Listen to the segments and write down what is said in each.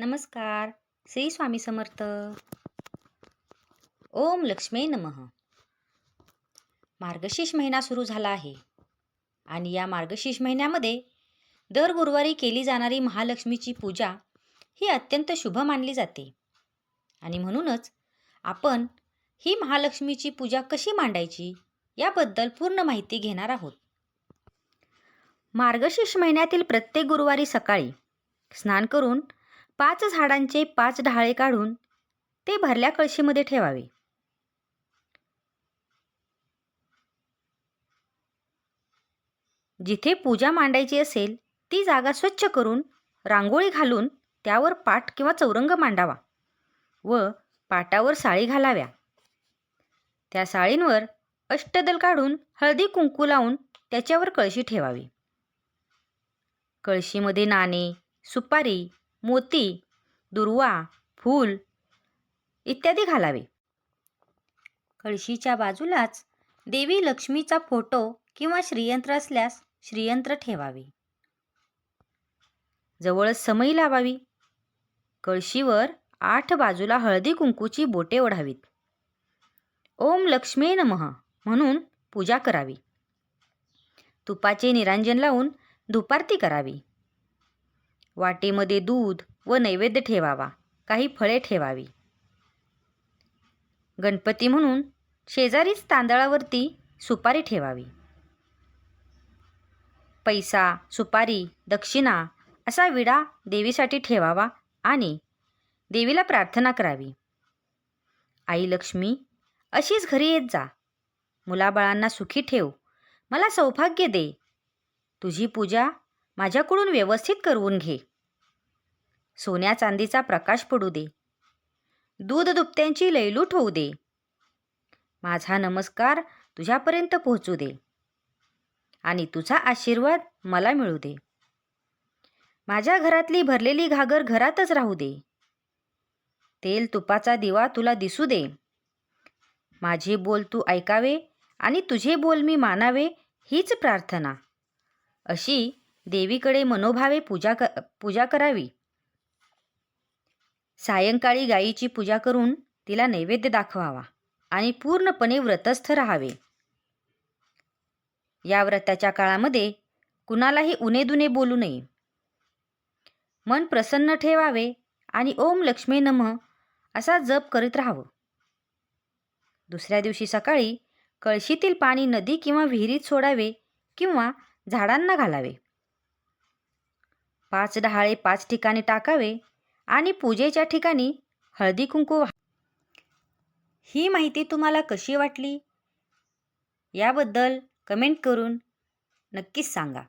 नमस्कार. श्री स्वामी समर्थ. ओम लक्ष्मी नमः. मार्गशीर्ष महिना सुरू झाला आहे. आणि या मार्गशीर्ष महिन्यामध्ये दर गुरुवारी केली जाणारी महालक्ष्मीची पूजा ही अत्यंत शुभ मानली जाते. आणि म्हणूनच आपण ही महालक्ष्मीची पूजा कशी मांडायची याबद्दल पूर्ण माहिती घेणार आहोत. मार्गशीर्ष महिन्यातील प्रत्येक गुरुवारी सकाळी स्नान करून पाच झाडांचे पाच ढाळे काढून ते भरल्या कळशीमध्ये ठेवावे. जिथे पूजा मांडायची असेल ती जागा स्वच्छ करून रांगोळी घालून त्यावर पाट किंवा चौरंग मांडावा व पाटावर साळी घालाव्या. त्या साळींवर अष्टदल काढून हळदी कुंकू लावून त्याच्यावर कळशी ठेवावी. कळशीमध्ये नाणे सुपारी मोती दुर्वा फूल इत्यादी घालावे. कळशीच्या बाजूलाच देवी लक्ष्मीचा फोटो किंवा श्रीयंत्र असल्यास श्रीयंत्र ठेवावे. जवळच समई लावावी. कळशीवर आठ बाजूला हळदी कुंकूची बोटे ओढावीत. ओम लक्ष्मी नमः म्हणून पूजा करावी. तुपाचे निरांजन लावून धुपारती करावी. वाटेमध्ये दूध व नैवेद्य ठेवावा. काही फळे ठेवावी. गणपती म्हणून शेजारीच तांदळावरती सुपारी ठेवावी. पैसा सुपारी दक्षिणा असा विडा देवीसाठी ठेवावा आणि देवीला प्रार्थना करावी. आई लक्ष्मी अशीच घरी येत जा. मुलाबाळांना सुखी ठेव. मला सौभाग्य दे. तुझी पूजा माझ्याकडून व्यवस्थित करवून घे. सोन्या चांदीचा प्रकाश पडू दे. दूध दुपत्यांची लैलूट होऊ दे. माझा नमस्कार तुझ्यापर्यंत पोहोचू दे. आणि तुझा आशीर्वाद मला मिळू दे. माझ्या घरातली भरलेली घागर घरातच राहू दे. तेल तुपाचा दिवा तुला दिसू दे. माझे बोल तू ऐकावे आणि तुझे बोल मी मानावे हीच प्रार्थना. अशी देवीकडे मनोभावे पूजा क पूजा करावी. सायंकाळी गायीची पूजा करून तिला नैवेद्य दाखवावा आणि पूर्णपणे व्रतस्थ राहावे. या व्रताच्या काळामध्ये कुणालाही उनेदुने बोलू नये. मन प्रसन्न ठेवावे आणि ओम लक्ष्मी नमः असा जप करीत राहावं. दुसऱ्या दिवशी सकाळी कळशीतील पाणी नदी किंवा विहिरीत सोडावे किंवा झाडांना घालावे. पाच डहाळे पाच ठिकाणी टाकावे आणि पूजेच्या ठिकाणी हळदी कुंकू ही माहिती तुम्हाला कशी वाटली? याबद्दल कमेंट करून नक्कीच सांगा.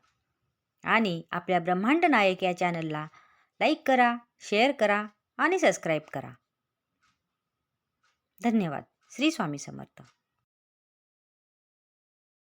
आणि आपल्या ब्रह्मांड नायक या चॅनलला लाईक करा शेअर करा आणि सबस्क्राईब करा. धन्यवाद. श्री स्वामी समर्थ.